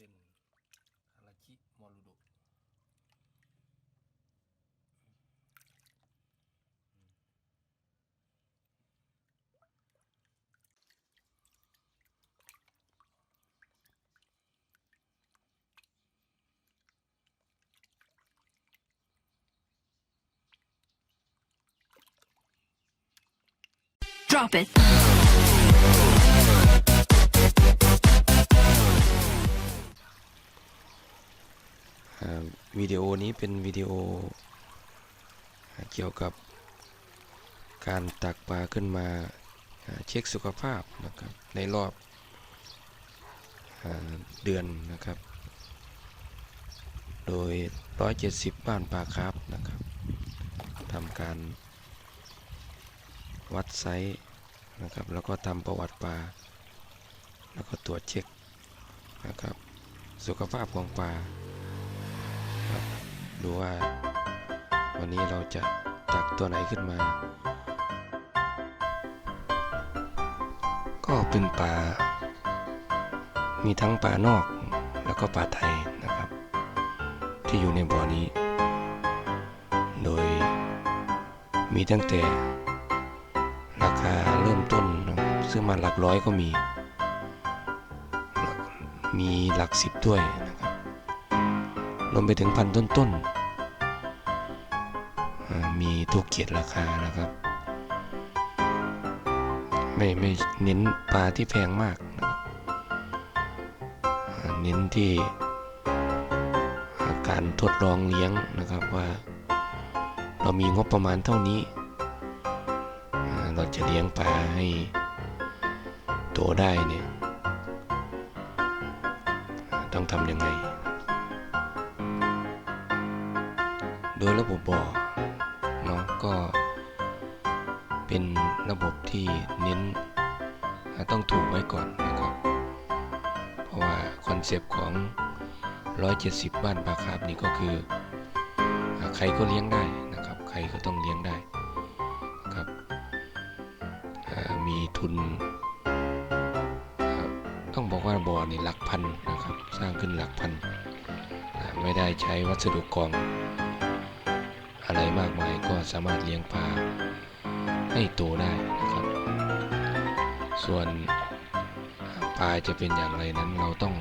กเซนฮาราชิมอรุโดะ Drop it. วิดีโอนี้เป็นวิดีโอเกี่ยวกับการตักปลาขึ้นมาเช็คสุขภาพนะครับในรอบเดือนนะครับ โดย 170 บ้านปลาครับนะครับทำการวัดไซส์นะครับ แล้วก็ทำประวัติปลา แล้วก็ตรวจเช็คนะครับ สุขภาพของปลา ดูว่า วันนี้เราจะตักตัวไหนขึ้นมา ก็เป็นปลา มีทั้งปลานอกแล้วก็ปลาไทยนะครับ ที่อยู่ในบ่อนี้ โดยมีตั้งแต่ราคาเริ่มต้นซึ่งมาหลักร้อยก็มี มีหลักสิบด้วยนะ รับรวมไปถึงพันต้นต้นมีทุกเกียรติราคานะครับ ไม่ไม่เน้นปลาที่แพงมากนะครับเน้นที่าการทดลองเลี้ยงนะครับว่า เรามีงบประมาณเท่านี้ เราจะเลี้ยงปลาให้โตได้เนี่ยต้องทำยังไง โดยระบบบ่อเนาะก็เป็นระบบที่เน้นต้องถูกไว้ก่อนนะครับ เพราะว่าคอนเซปต์ของ 170 บ้านปลาคาร์ฟนี่ก็คือใครก็เลี้ยงได้นะครับ ใครก็ต้องเลี้ยงได้นะครับมีทุน ต้องบอกว่าบ่อนี่หลักพันนะครับ สร้างขึ้นหลักพัน ไม่ได้ใช้วัสดุกรอง อะไรมากมายก็สามารถเลี้ยงปลาให้โตได้นะครับ ส่วนปลาจะเป็นอย่างไรนั้นเราต้อง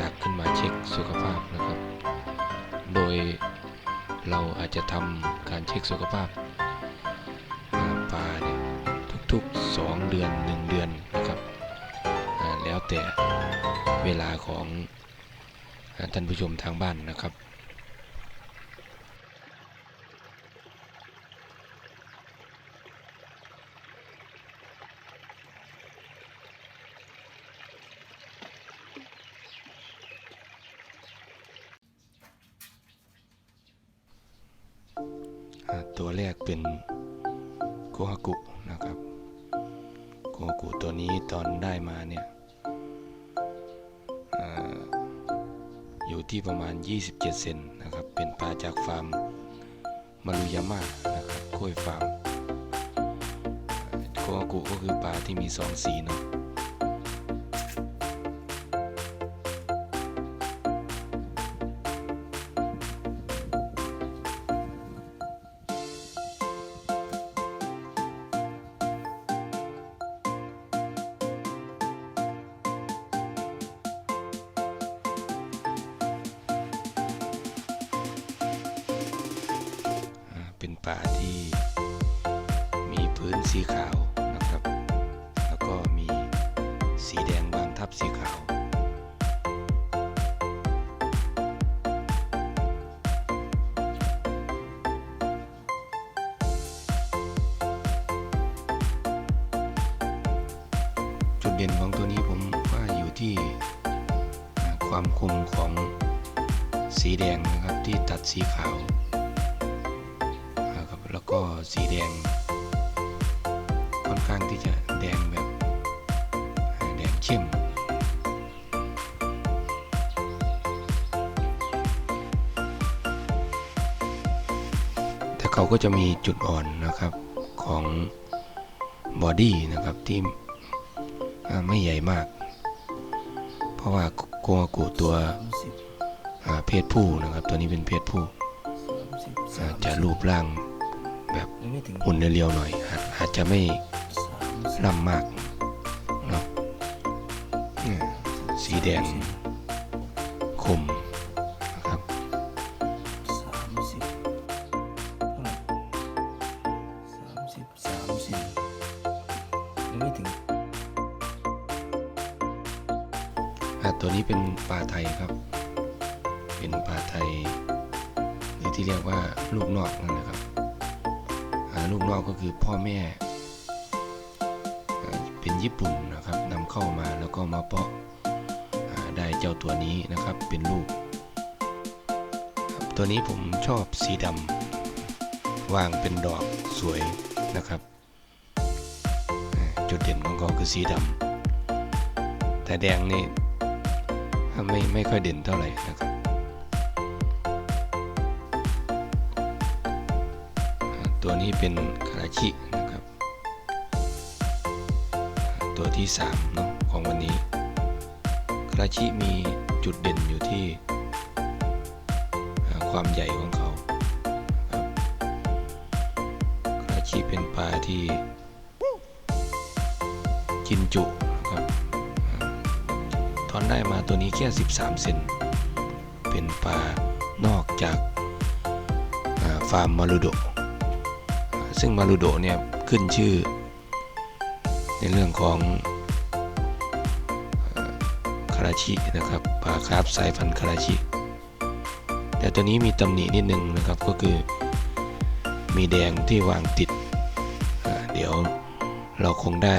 ตักขึ้นมาเช็คสุขภาพนะครับ โดยเราอาจจะทำการเช็คสุขภาพปลาเนี่ยทุกๆ 2 เดือน 1 เดือนนะครับแล้วแต่เวลาของท่านผู้ชมทางบ้านนะครับ อ่าตัว แรกเป็นโกฮากุนะครับโกฮากุตัวนี้ตอนได้มาเนี่ยอยู่ที่ประมาณ 27 เซนนะครับ เป็นปลาจากฟาร์มมารุยาม่านะครับโค้ยฟาร์มโกฮากุก็คือปลาที่มีสองสีเนาะ สีขาวนะครับ แล้วก็มีสีแดงบางทับสีขาว จุดเด่นของตัวนี้ผมว่าอยู่ที่ความคมของสีแดงนะครับที่ตัดสีขาวนะครับแล้วก็สีแดง ข้างที่จะแดงแบบแดงเข้มแต่เขาก็จะมีจุดอ่อนนะครับของบอดี้นะครับที่ไม่ใหญ่มาก เพราะว่าโกอากุตัวเพศผู้นะครับ ตัวนี้เป็นเพศผู้จะรูปร่างแบบหุ่นเรียวๆหน่อยอาจจะไม่ สามสิบล่ำมากเนาะอืมสีแดงคมนะครับสามสิบเท่าไหร่สามสิบสามสิบยังไม่ถึงอ่าตัวนี้เป็นปลาไทยครับ เป็นปลาไทย หรือที่เรียกว่าลูกนอกนั่นนะครับอ่าลูกนอกก็คือพ่อแม่อ่าเป็น ญี่ปุ่นนะครับนำเข้ามาแล้วก็มาเพาะได้เจ้าตัวนี้นะครับเป็นลูก ตัวนี้ผมชอบสีดำวางเป็นดอกสวยนะครับจุดเด่นของเขาคือสีดำแต่แดงนี่ไม่ไม่ค่อยเด่นเท่าไหร่นะครับ ตัวนี้เป็นคาราชิ ตัวที่3เนาะของวันนี้คราชิมีจุดเด่นอยู่ที่ความใหญ่ของเขาครับคาราชิเป็นปลาที่กินจุนะครับตอนได้มาตัวนี้แค่ 13 เซนเป็นปลานอกจากฟาร์มมารุโดซึ่งมารุโดเนี่ยขึ้นชื่อ ในเรื่องของคาราชินะครับปลาคราฟสายพันธุ์คาราชิ แต่ตัวนี้มีตำหนินิดนึงนะครับก็คือมีแดงที่วางติด เดี๋ยวเราคงได้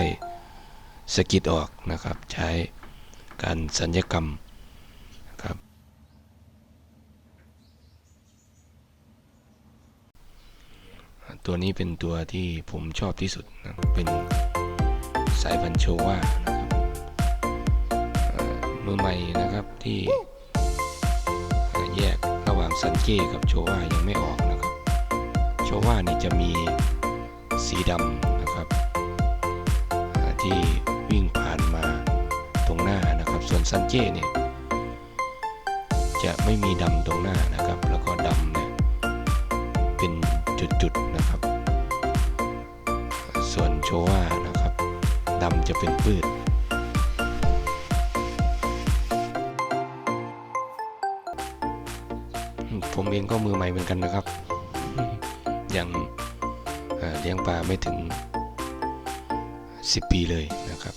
สกิดออกนะครับ ใช้การสัญญกรรมครับตัวนี้เป็นตัวที่ผมชอบที่สุดนะเป็น สายพันธุ์โชว่านะครับเมือใหม่นะครับที่แยกระหว่างซันเก้กับโชว่ายังไม่ออกนะครับโชว่านี่จะมีสีดำนะครับที่วิ่งผ่านมาตรงหน้านะครับ ส่วนซันเจ้เนี่ยจะไม่มีดำตรงหน้านะครับ แล้วก็ดำเนี่ยเป็นจุดๆ จะเป็นปืดผมเองก็มือใหม่เหมือนกันนะครับ ยังเอ่อเลี้ยงปลาไม่ถึง 10 ปีเลยนะครับ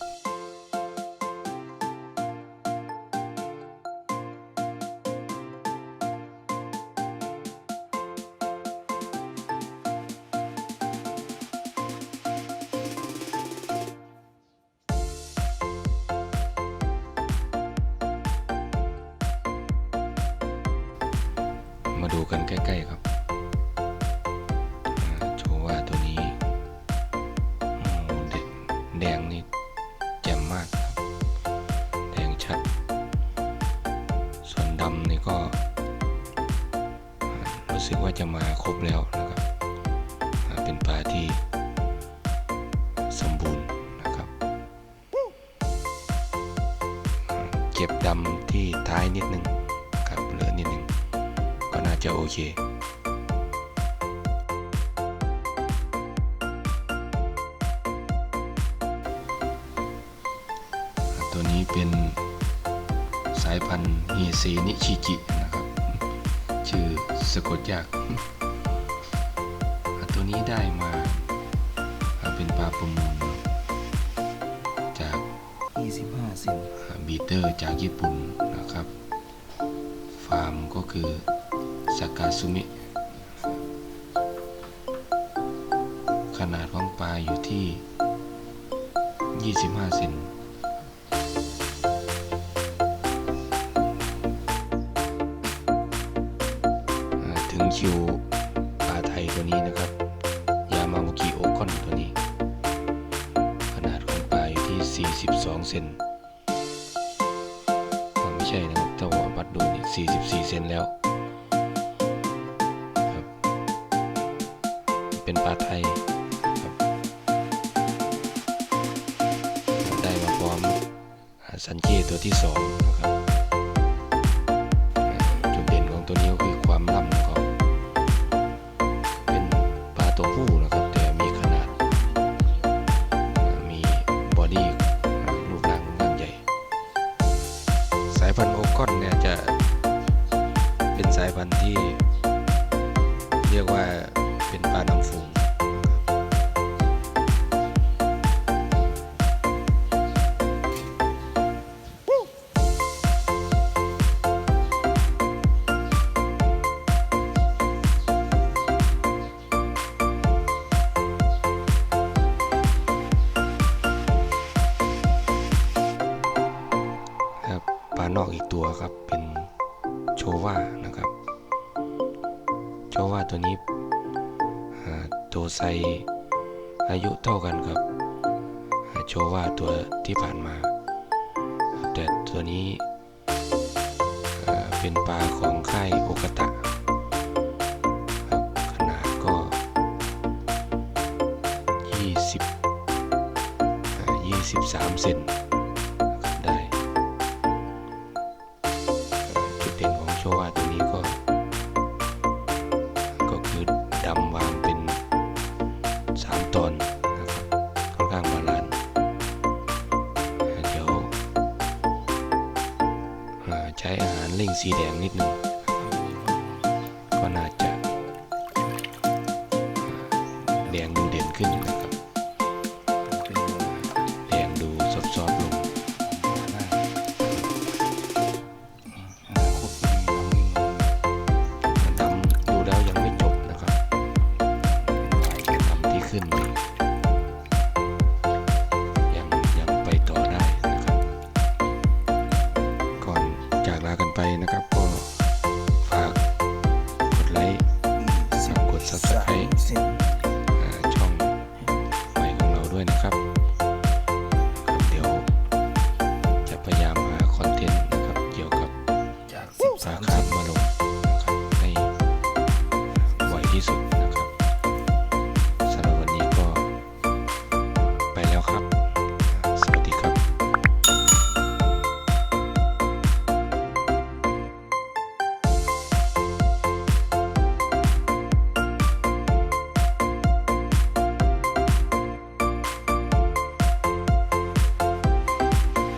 ดูกันใกล้ ๆ ครับโชว่าตัวนี้แดงนี่แจ่มมากครับ แดงชัด ส่วนดำนี่ก็รู้สึกว่าจะมาครบแล้วนะครับ เป็นปลาที่สมบูรณ์นะครับ เก็บดำที่ท้ายนิดนึง จะโอเคตัวนี้เป็นสายพันธุ์เฮเซนิชิจินะครับ ชื่อสะกดยากตัวนี้ได้มาเป็นปลาประมูลจากยี่สิบห้าเซนบีเตอร์จากญี่ปุ่นนะครับ ฟาร์มก็คือ สากาซุมิ ขนาดของปลาอยู่ที่ 25 เซนถึงคิวปลาไทยตัวนี้นะครับ ยามาโมกิโอคอนตัวนี้ ขนาดของปลาอยู่ที่ 42 เซนไม่ใช่นะครับถ้าว่าวัดดูนี่44 เซนแล้ว ป็นปลาไทยครับได้มาพร้อมสันเจตัวที่2นะครับจุดเด่นของตัวนี้ก็คือความล่ำของเป็นปลาตัวผู้นะครับแต่มีขนาด มีบอดี้รูปร่างค่อนใหญ่ สายพันธุ์โอคอนเนี่ยจะเป็นสายพันธุ์ที่เรียกว่า ปลานอกอีกตัวครับเป็นโชว่านะครับ โชว่าตัวนี้ โตัวไซ อายุเท่ากันครับโชว่าตัวที่ผ่านมา แต่ตัวนี้เป็นปลาของค่ายโอกตะ ใช้อาหารเร่งสีแดงนิดหนึ่ง